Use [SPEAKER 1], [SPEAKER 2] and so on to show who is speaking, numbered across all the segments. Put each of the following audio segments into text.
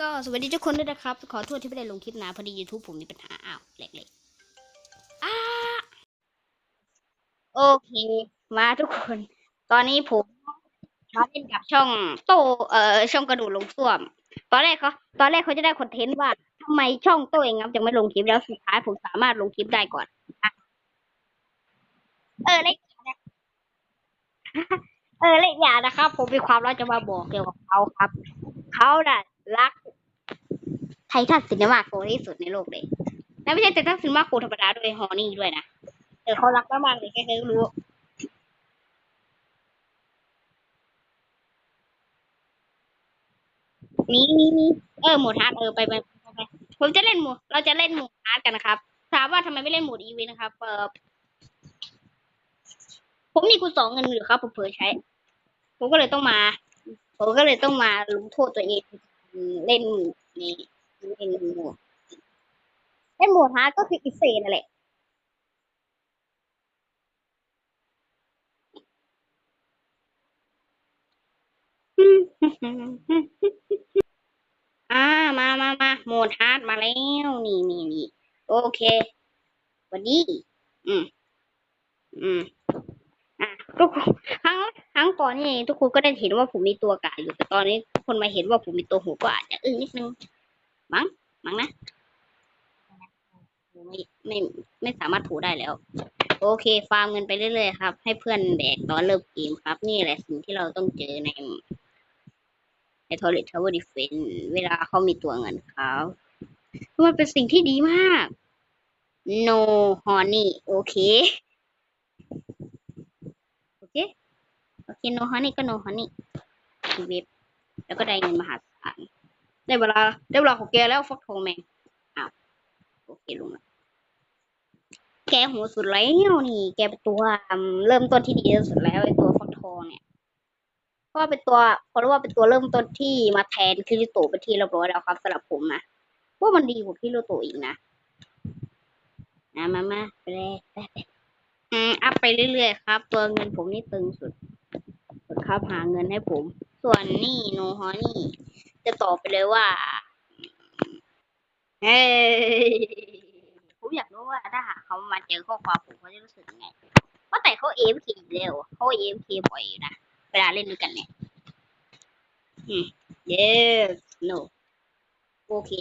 [SPEAKER 1] ก็สวัสดีทุกคนด้วยนะครับ ขอโทษที่ไม่ได้ลงคลิปนานพอดี YouTube ผมมีปัญหาอ้าวเล็กๆอ้าโอเค มาทุกคน ตอนนี้ผมมาเล่นกับช่องโตเอ่อช่องกระดูกลงส้วม ตอนแรกเขาตอนแรกเขาจะได้คอนเทนต์ว่าทำไมช่องโตเองครับยังไม่ลงคลิปแล้วสุดท้ายผมสามารถลงคลิปได้ก่อน เออเล็กอย่านะเออเล็กอย่างนะครับ ผมมีความรักจะมาบอกเกี่ยวกับเขาครับ เขาน่ะรัก ททันซินมาโกที่สุดในโลกเลย และไม่ใช่ไททันซินมาโกธรรมดาด้วยฮอนี่ด้วยนะเออเขารักมากๆเลยแค่ๆรู้นี่นี่นี่เออหมดฮาร์ดเออไปไปไปไปผมจะเล่นหมดเราจะเล่นหมดฮาร์ดกันนะครับ ถามว่าทำไมไม่เล่นหมดอีวีนะครับเออผมมีคูณสองเงินอยู่ครับ ผมเผลอใช้ ผมก็เลยต้องมา ผมก็เลยต้องมาลงโทษตัวเองเล่นนี่ เล่นโหมดเล่นโหมดฮาร์ดก็คืออิเซนนั่นแหละอ่ามามามาโหมดฮาร์ดมาแล้ว นี่นี่นี่โอเควัสดีอืม อืม อะทุกคนครั้งครั้งก่อนนี่ทุกคนก็ได้เห็นว่าผมมีตัวกาอยู่แต่ตอนนี้คนมาเห็นว่าผมมีตัวหูก็อาจจะอึ้งนิดนึง มั้งมั้งนะไม่ไม่ไม่สามารถถูได้แล้ว โอเค ฟาร์มเงินไปเรื่อยๆครับ ให้เพื่อนแบกตอนเริ่มเกมครับ นี่แหละสิ่งที่เราต้องเจอในใน Toilet Tower Defense เวลาเขามีตัวเงินเขามันเป็นสิ่งที่ดีมาก no honey โอเค โอเค โอเค no honey ก็ no honey ชีวิตแล้วก็ได้เงินมหาศาล ได้เวลาได้เวลาของแกแล้วฟักทองแมงอ้าวโอเคลุงละแกหัวสุดแล้วนี่ แกเป็นตัวเริ่มต้นที่ดีที่สุดแล้วไอตัวฟักทองเนี่ยเพราะว่าเป็นตัวเพราะว่าเป็นตัวเริ่มต้นที่มาแทนคิริโตะเป็นที่เรียบร้อยแล้วครับสำหรับผมนะเพราะมันดีกว่าคิริโตะอีกนะนะมามาไปเลยไปไปอืมอัพไปเรื่อยๆครับ ตัวเงินผมนี่ตึงสุดสุดครับหาเงินให้ผม ส่วนนี่โนฮอนี่ จะตอบไปเลยว่าเฮ้ยผมอยากรู้ว่าถ้าหากเขามาเจอข้อความผมเขาจะรู้สึกยังไงว่าแต่เขาเอฟเคเร็วเขาเอฟเคบ่อยอยู่นะ เวลาเล่นด้วยกันเนี่ยอืม yes no โอเค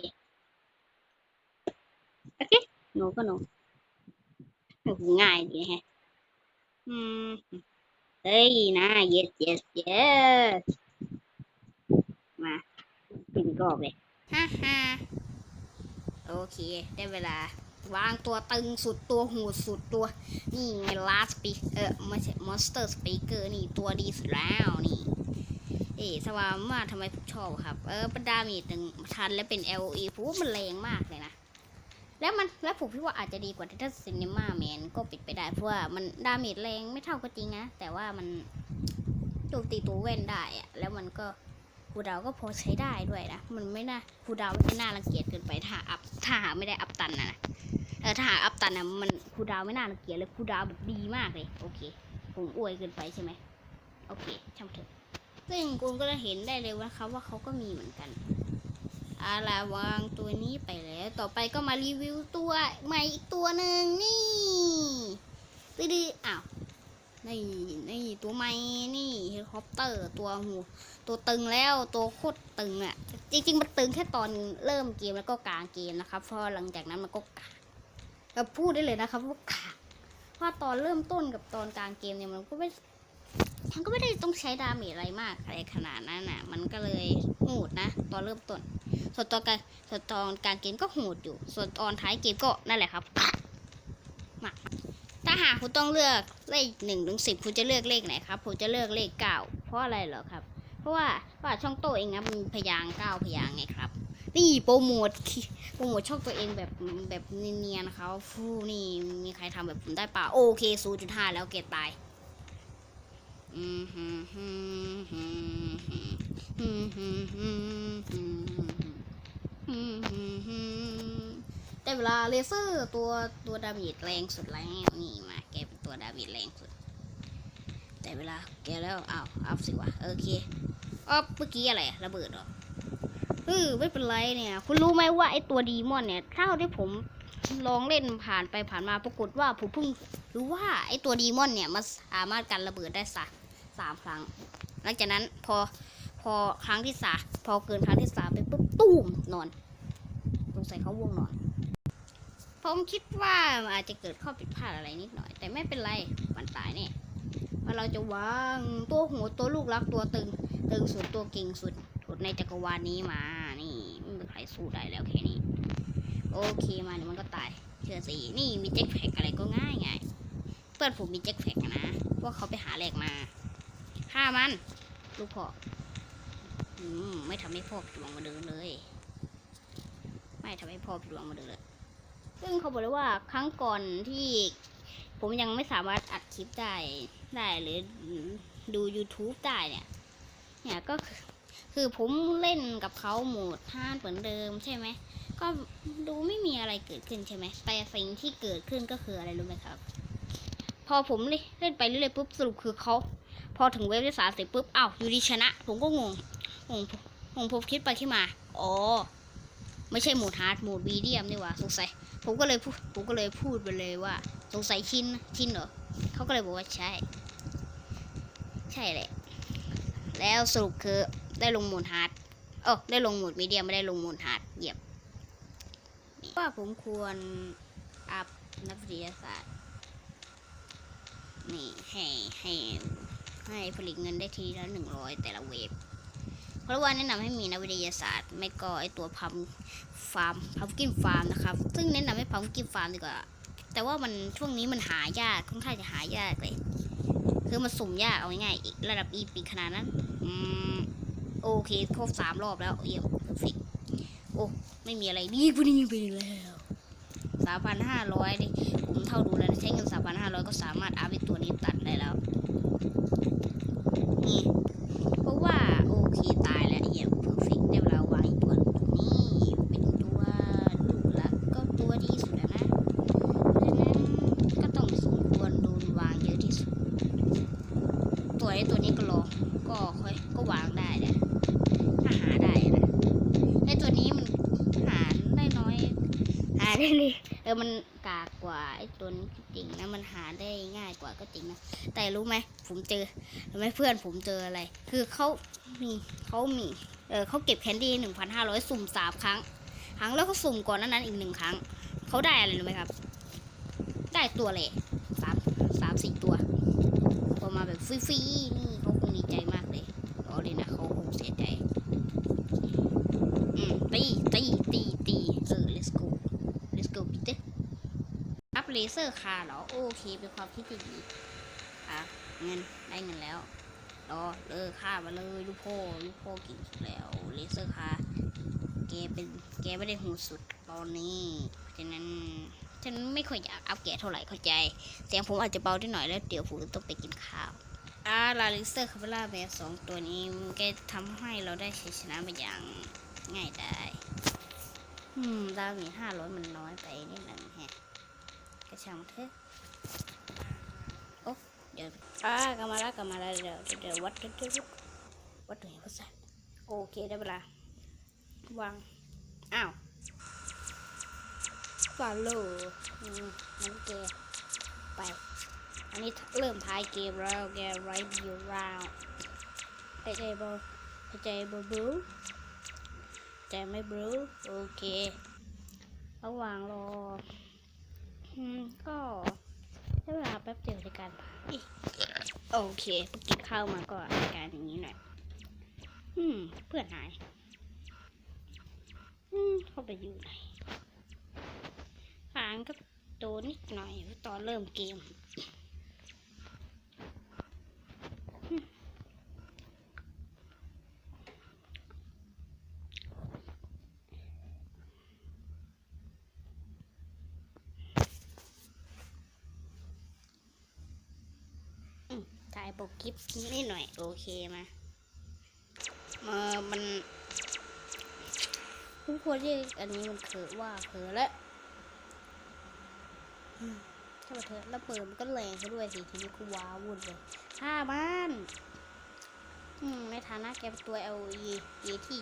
[SPEAKER 1] โอเค no ก็ no โอ้โหง่ายดีแฮะ อืม เฮ้ยนะ yes yes yes มา ปินก็เลยฮ่าฮ่าโอเค ได้เวลาวางตัวตึงสุดตัวหูสุดตัว นี่ไง last speak เออไม่ใช่ monster speaker นี่ตัวดีสุดแล้วนี่ เอ๋สวาม่าทำไมผมชอบครับ เออป็นดามจหนึ่งชันและเป็น LOE ผมว่ามันแรงมากเลยนะ แล้วมันแล้วผมคิดว่าอาจจะดีกว่าถ้าซินิม่าแมนก็ปิดไปได้เพราะว่ามันดาเมจแรงไม่เท่าก็จริงนะ แต่ว่ามันโจมตีตัวเว้นได้อะแล้วมันก็ คูดาวก็พอใช้ได้ด้วยนะ มันไม่น่าคูดาวไม่น่ารังเกียจเกินไปถ้าอัพถ้าหาไม่ได้อัพตันนะนะเออถ้าหาอัพตันนะมันคูดาวไม่น่ารังเกียจเลยคูดาวแบบดีมากเลย โอเค ผมอวยเกินไปใช่ไหมโอเคช่างเถอะซึ่งคุณก็จะเห็นได้เลยว่าเขาว่าเขาก็มีเหมือนกันอาล่ะวางตัวนี้ไปแล้ว ต่อไปก็มารีวิวตัวใหม่อีกตัวหนึ่งนี่ดื้ออ้าว นี่นี่ตัวใหม่นี่เฮลิคอปเตอร์ตัวหูตัวตึงแล้วตัวโคตรตึงอะ่ะ จริงๆมันตึงแค่ตอนเริ่มเกมแล้วก็กลางเกมนะครับเพราะหลังจากนั้นมันก็กากเราพูดได้เลยนะครับว่ากากเพราะตอนเริ่มต้นกับตอนกลางเกมเนี่ยมันก็ไม่มันก็ไม่ได้ต้องใช้ดาเมจอะไรมากอะไรขนาดนั้นน่ะ มันก็เลยโหดนะ ตอนเริ่มต้น ส่วนตอนกลางส่วนตอนกลางเกมก็โหดอยู่ ส่วนตอนท้ายเกมก็นั่นแหละครับมาาหากคุณต้องเลือกเลขหนึ่งถึงสิบคุณจะเลือกเลขไหนครับผมจะเลือกเลขเก้าเพราะอะไรเหรอครับ เพราะว่าว่าช่องโตเองครับมีพยางเก้าพยางไงครับ นี่โปรโมทโปรโมทช่องตัวเองแบบแบบเนียนๆครับฟูนี่มีใครทำแบบผมได้ป่าโอเคศูนย์จุดห้าแล้วเกตตายได้เวลาเลเซอร์ตัวตัวดาเมจแรงสุดแล้วนี่ มาแกเป็นตัวดาเมจแรงสุด แต่เวลาแกแล้วอ้าวอัพสิวะโอเคอ๋อเมื่อกี้อะไรอะระเบิดหรอเออไม่เป็นไรเนี่ย คุณรู้ไหมว่าไอตัวดีมอนเนี่ยเท่าที่ผมลองเล่นผ่านไปผ่านมาปรากฏว่าผมเพิ่งรู้ว่าไอตัวดีมอนเนี่ยมันสามารถกันระเบิดได้สักสามครั้ง หลังจากนั้นพอพอครั้งที่สามพอเกินครั้งที่สามไปปุ๊บตุ้มนอนสงสัยเขาว่วงนอน ผมคิดว่าอาจจะเกิดข้อผิดพลาดอะไรนิดหน่อย แต่ไม่เป็นไรมันตายเนี่ยเพราเราจะวางตัวหัวตัวลูกรักตัวตึง ตึงสุดตัวเก่งสุดในจักรวาลนี้มา นี่ไม่มีใครสู้ได้แล้วแค่นี้ โอเคมาเดี๋ยวมันก็ตายเชื่อสินี่มีแจ็คแพ็กอะไรก็ง่ายไงเพื่อนผมมีแจ็คแพ็กนะว่าเขาไปหาแหลกมาฆ่ามัน ลูกพ่ออืมไม่ทำให้พ่อผิดหวังมาเดินเลย ไม่ทำให้พ่อผิดหวังมาเดินเลย ซึ่งเขาบอกเลยว่าครั้งก่อนที่ผมยังไม่สามารถอัดคลิปได้ได้หรือดู YouTube ได้เนี่ย เนี่ยก็คือผมเล่นกับเขาโหมดท่านเหมือนเดิมใช่ไหม ก็ดูไม่มีอะไรเกิดขึ้นใช่ไหม แต่สิ่งที่เกิดขึ้นก็คืออะไรรู้ไหมครับ พอผมเล่นไปเรื่อยๆปุ๊บสรุปคือเขาพอถึงเวฟที่สามเสร็จปุ๊บอ้าวอยู่ดีชนะ ผมก็งงงงงงผมคิดไปคิดมา อ๋อ ไม่ใช่โหมดฮาร์ดโหมดมีเดียมนี่หว่าสงสัยผมก็เลยพูดผมก็เลยพูดไปเลยว่า สงสัยชินชินเหรอเขาก็เลยบอกว่าใช่ ใช่แหละ แล้วสรุปคือได้ลงโหมดฮาร์ดเออได้ลงโหมดมีเดียมไม่ได้ลงโหมดฮาร์ดเหยียบว่าผมควรอัพนักวิทยาศาสตร์นี่ให้ให้ให้ผลิตเงินได้ทีละหนึ่งร้อยแต่ละเวฟ เพราะว่าแนะนำให้มีนักวิทยาศาสตร์ ไม่ก็ไอตัวพัมฟาร์มพัมกินฟาร์มนะครับซึ่งแนะนำให้พัมกินฟาร์มดีกว่า แต่ว่ามันช่วงนี้มันหายากค่อนข้างจะหายากเลย คือมันสุ่มยากเอาง่ายๆระดับอีปีขนาดนั้นอืมโอเคครบสามรอบแล้วเยี่ยมเพอร์เฟกโอ้ไม่มีอะไรดีกว่านี้ไปแล้วสามพันห้าร้อยดิผมเท่าดูแล้วนใช้เงินสามพันห้าร้อยก็สามารถอัพไอตัวนี้ตัดได้แล้วนี่ เพราะว่าโอ เคตายแล้วเยี่ยมเพอร์เฟกได้เวลาวางอีกตัวนี่เป็นตัวดูแล้วก็ตัวดีสุดแล้วนะเพราะฉะนั้นก็ต้องสมควรโดนวางเยอะที่สุด ตัวไอ้ตัวนี้ก็รอก็ค่อยก็วางได้แหละถ้าหาได้นะไอ้ตัวนี้มันหาได้น้อย หาได้เลย เออมันกากกว่าไอ้ตัวนี้จริงนะมันหาได้ง่ายกว่าก็จริงนะแต่รู้ไหมผมเจอรู้ไหมเพื่อนผมเจออะไร คือเขามีเขามีเออเขาเก็บแคนดี้หนึ่งพันห้าร้อยสุ่มสามครั้ง ครั้งแล้วก็สุ่มก่อนนั้นนั้นอีกหนึ่งครั้งเขาได้อะไรรู้ไหมครับ ได้ตัวเลยสามสามสี่ตัวพอมาแบบฟรีๆนี่เขาคงดีใจมากเลยรอเลยนะเขาคงเสียใจ อืมตีตีตีตีเออ let's go let's go พี่เต้อัพ เลเซอร์คาร์เหรอ โอเค เป็นความคิดที่ดีอะเงินได้เงินแล้วรอเลิกฆ่ามาเลยลูกพ่อลูกพ่อเก่งแล้วเลเซอร์คาร์แกเป็นแกไม่ได้หูสุดตอนนี้ฉะนั้นฉันไม่ค่อยอยากอัพแกเท่าไหร่เข้าใจ เสียงผมอาจจะเบาได้หน่อยแล้วเดี๋ยวผมต้องไปกินข้าวอ่าลาลิเซอร์คาเบล่าแบสองตัวนี้แกทำให้เราได้ชัยชนะมาอย่างง่ายได้ อืมดาเมจห้าร้อยมันน้อยไปนิดหนึ่งแฮะ ช่างมันเถอะโอ้เดี๋ยวอ่ากลมาล้วกลมาล้วเดี๋ยวเดี๋ยววัดเดี๋ยวเดี๋ยววัดตัวเองก็สั่นโอเคได้เวลาวางอ้าวฟาโลอืมงั้นแกไป อันนี้เริ่มท้ายเกมแล้ว แกไรเดียวราวเข้ใจบ่เข้ใจบ่บรูใจไม่บรูโอเคระหว่างรอ อืมก็ใช้เวลาแป๊บเดียวในการโอเคปกินข้าวมาก็อาการอย่างนี้หน่อยอืม เพื่อนหายอืมเข้าไปอยู่ไหนหางก็โดนนิดหน่อยตอนเริ่มเกม ถ่ายปกคลิปนิดหน่อยโอเคมาเออมันทุกคนเรียกอันนี้มันคือว่าเผลอแล้วถ้ามาเถอะแล้วเปิดมันก็แรงซะด้วยสิทีนี้กูว้าวุ่นเลยฆ่ามันอืมในฐานะแกเป็นตัว LE เอที่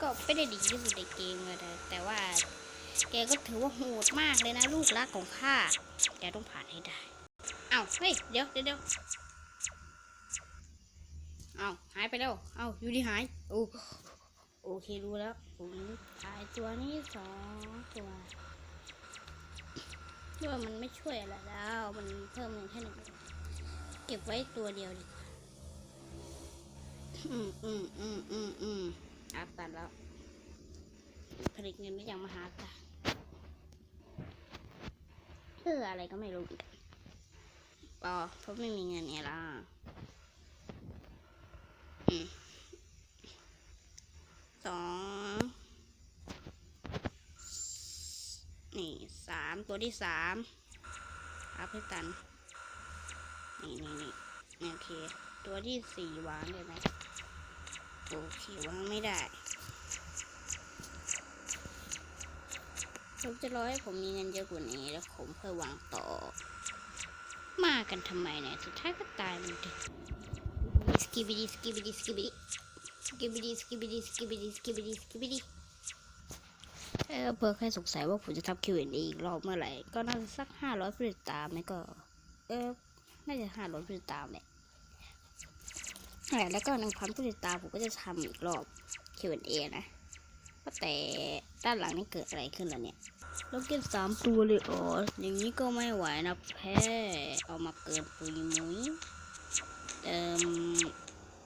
[SPEAKER 1] ก็ไม่ได้ดีที่สุดในเกมเลยแต่แต่ว่าแกก็ถือว่าโหดมากเลยนะ ลูกรักของข้าแกต้องผ่านให้ได้เอ้าเฮ้ย เดี๋ยวเดี๋ยว เอาหายไปแล้ว เอาอยู่ดีหาย โอ้โอเครู้แล้ว ผมถ่ายตัวนี้สองตัวด้วยมันไม่ช่วยอะไรแล้ว มันเพิ่มเงินแค่หนึ่งเก็บไว้ตัวเดียวดีกว่าอืมอืมอืมอืมอืมอัพตันแล้ว ผลิตเงินได้อย่างมหาศาลเพื่ออะไรก็ไม่รู้อีกปอเพราะไม่มีเงินไงล่ะอืม สองนี่สามตัวที่สามอัพให้ตัน นี่นี่นี่โอเค ตัวที่สี่วางได้ไหมโอเควางไม่ได้ผมจะรอให้ผมมีเงินเยอะกว่านี้แล้วผมค่อยวางต่อ มากันทำไมเนี่ย สุดท้ายก็ตายมันดิสกิบิดีสกิบิดีสกิบิดี กิบิดีสกิบิดีสกิบิดีสกิบิดีสกิบิดีเออเพื่อแค่สงสัยว่าผมจะทำ Q&A อีกรอบเมื่อไหร่ ก็น่าจะสักห้าร้อยผู้ติดตามไม่ก็ เออ น่าจะห้าร้อยผู้ติดตามแหละแล้วก็หนึ่งพันผู้ติดตามผมก็จะทำอีกรอบ Q&A นะว่าแต่ด้านหลังนี่เกิดอะไรขึ้นล่ะเนี่ยแล้วเก็บสามตัวเลยอ๋ออย่างนี้ก็ไม่ไหวนะแพ้เอามาเกินปุยมุ้ยเอ่ม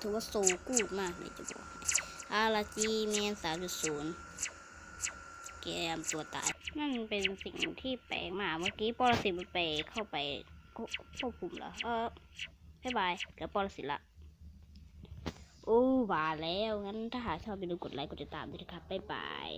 [SPEAKER 1] ถือว่าโซกูดมากเลยจะบอกอาราจีเมนสามจุดศูนย์เกมตัวตาย นั่นเป็นสิ่งที่แปลกมากเมื่อกี้ปรสิตมันไปเข้าไปควบคุมเหรอ เออบ๊ายบายเดี๋ยวปรสิตละ โอ้ว่าแล้ว งั้นถ้าหากชอบอย่าลืมกดไลค์ กดติดตามด้วยนะครับ บ๊ายบาย